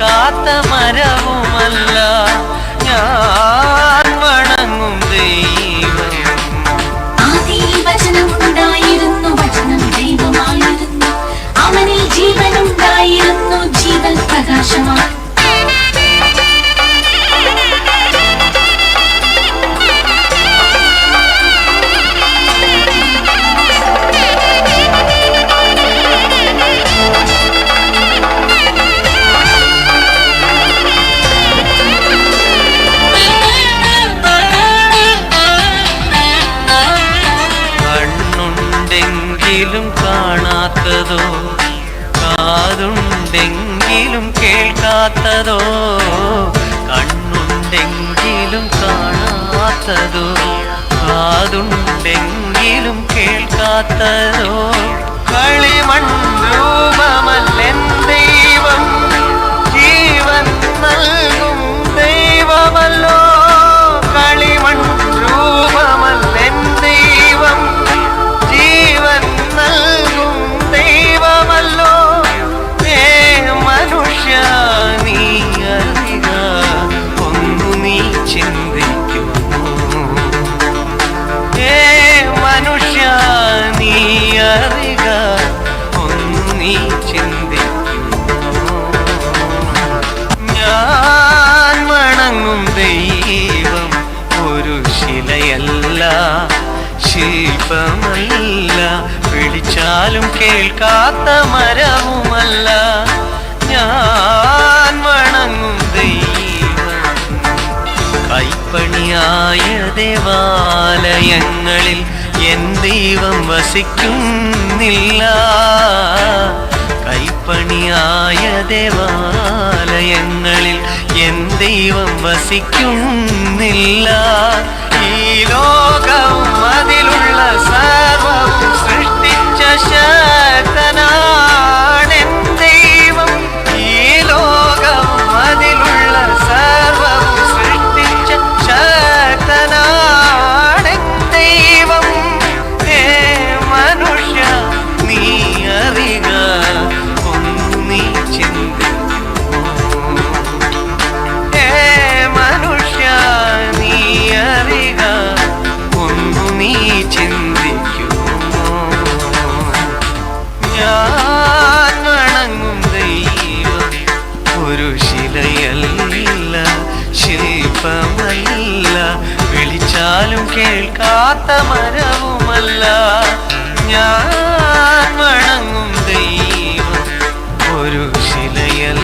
காத்த மரவும் കണ്ണിലും കാണാത്തതോ? കാതുണ്ടെങ്കിലും കേൾക്കാത്തതോ? കണ്ണുണ്ടെങ്കിലും കാണാത്തതോ? കാതുണ്ടെങ്കിലും കേൾക്കാത്തതോ? ശില്പമല്ല വിളിച്ചാലും കേൾക്കാത്ത മരവുമല്ല. ഞാൻ വണങ്ങും ദൈവം. കൈപ്പണിയായ ദേവാലയങ്ങളിൽ എൻ ദൈവം വസിക്കുന്നില്ല. കൈപ്പണിയായ ദേവാലയങ്ങളിൽ എൻ ദൈവം വസിക്കുന്നില്ല. ഈ ലോകവും ശില്പമല്ല വിളിച്ചാലും കേൾക്കാത്ത മരവുമല്ല.